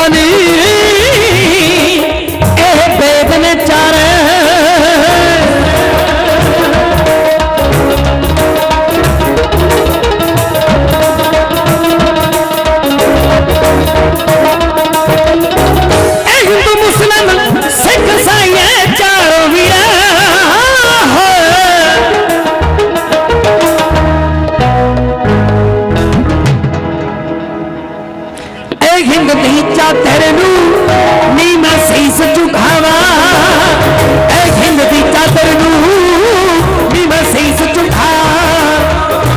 জানি ಹಿಂಗ ಬೀಚ ತೆರನು